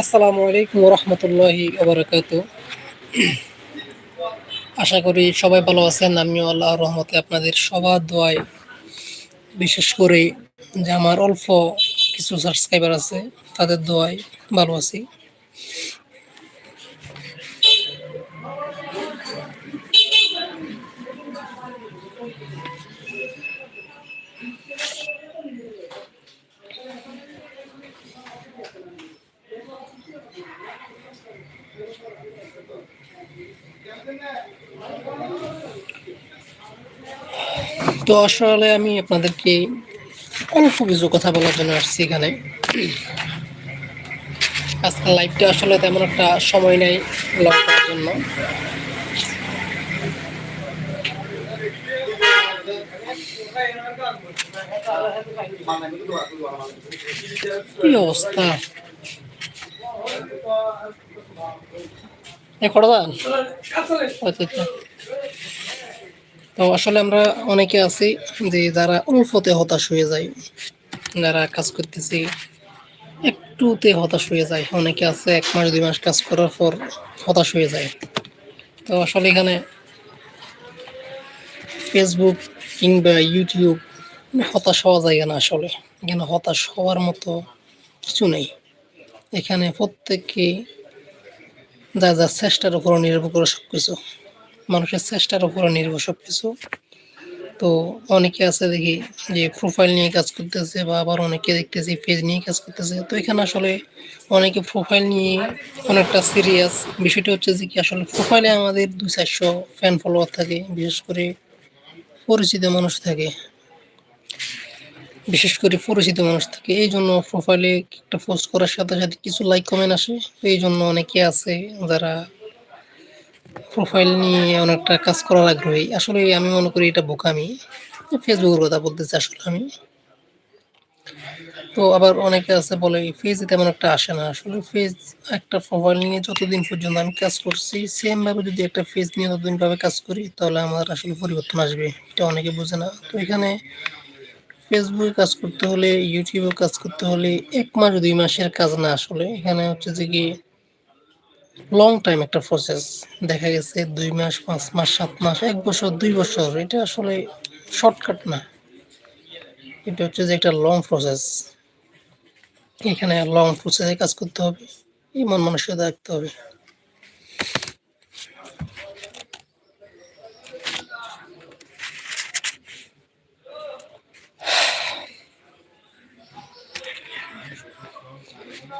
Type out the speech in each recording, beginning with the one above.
আসসালামু আলাইকুম রহমতুল্লাহি ওবরাকাত। আশা করি সবাই ভালো আছেন, আমিও আল্লাহ রহমতে আপনাদের সবার দোয়ায় বিশেষ করে যে আমার অল্প কিছু সাবস্ক্রাইবার আছে, তাদের দোয়ায় ভালো আছি। তো আসলে আমি আপনাদেরকে অল্প কিছু কথা বলার জন্য আসছি এখানে। আজকাল লাইভটা আসলে তেমন একটা সময় নেই লগ করার জন্য। কি অবস্থা? করদান আচ্ছা আচ্ছা। তো আসলে আমরা অনেকে আছি যে যারা অল্পতে হতাশ হয়ে যায়, যারা কাজ করতেছি, একটুতে হতাশ হয়ে যায়। অনেকে আছে, এক মাস, দুই মাস কাজ করার পর হতাশ হয়ে যায়। তো আসলে এখানে ফেসবুক কিংবা ইউটিউব মানে হতাশ হওয়া যায় না আসলে। এখানে হতাশ হওয়ার মতো কিছু নেই। এখানে প্রত্যেককে যা যা চেষ্টার উপর নির্ভর করে সব কিছু। মানুষের চেষ্টার উপর নির্ভর সব কিছু। তো অনেকে আছে দেখি যে প্রোফাইল নিয়ে কাজ করতেছে বা আবার অনেকে দেখতেছি পেজ নিয়ে কাজ করতেছে। তো এখানে আসলে অনেকে প্রোফাইল নিয়ে অনেকটা সিরিয়াস বিষয়টা হচ্ছে যে কি আসলে প্রোফাইলে আমাদের দু চারশো ফ্যান ফলোয়ার থাকে। বিশেষ করে পরিচিত মানুষ থাকে। বিশেষ করে পরিচিত মানুষ থাকে, এই জন্য প্রোফাইলে একটা পোস্ট করার সাথে সাথে কিছু লাইক কমেন্ট আসে। তো এই জন্য অনেকে আছে যারা প্রোফাইল নিয়ে অনেকটা কাজ করার আগ্রহী। আসলে আমি মনে করি এটা বোকামি। ফেসবুকের কথা বলতেছি আসলে আমি। তো আবার অনেকে আছে বলে ফেজে তেমন একটা আসে না। আসলে ফেজ একটা প্রোফাইল নিয়ে যতদিন পর্যন্ত আমি কাজ করছি সেম ভাবে যদি একটা ফেজ নিয়ে ততদিন ভাবে কাজ করি, তাহলে আমার আসলে পরিবর্তন আসবে। এটা অনেকে বোঝে না। তো এখানে ফেসবুকে কাজ করতে হলে ইউটিউবে কাজ করতে হলে এক মাস, দুই মাসের কাজ না আসলে। এখানে হচ্ছে যে কি লং টাইম একটা প্রসেস দেখা গেছে দুই মাস, পাঁচ মাস, সাত মাস, এক বছর, দুই বছর। এটা আসলে শর্টকাট না। এটা হচ্ছে যে একটা লং প্রসেস এখানে লং প্রসেসে কাজ করতে হবে মন মানসিকতা রাখতে হবে।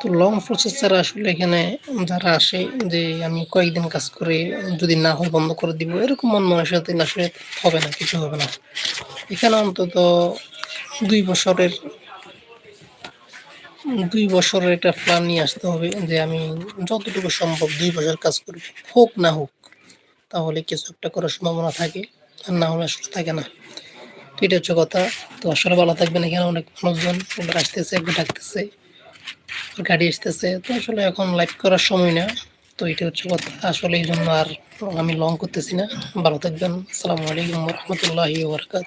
তো লং প্রসেস ছাড়া আসলে এখানে যারা আসে যে আমি কয়েকদিন কাজ করে যদি না হয় বন্ধ করে দিব, এরকম মন মানসিকতা আসলে হবে না, কিছু হবে না। এখানে অন্তত দুই বছরের দুই বছরের একটা প্ল্যান নিয়ে আসতে হবে যে আমি যতটুকু সম্ভব দুই বছর কাজ করব হোক না হোক, তাহলে কিছু একটা করার সম্ভাবনা থাকে, আর না হলে আসলে থাকে না। এটা হচ্ছে কথা। তো আসলে ভালো থাকবেন এখানে অনেক মানুষজন আসতেছে ডাকতেছে। গাড়ি আসতেছে। তো আসলে এখন লাইভ করার সময় না। তো এটা হচ্ছে কথা। আসলে এই জন্য আর আমি লং করতেছি না। ভালো থাকবেন। আসসালামু আলাইকুম রহমতুল্লাহি ওবরকাত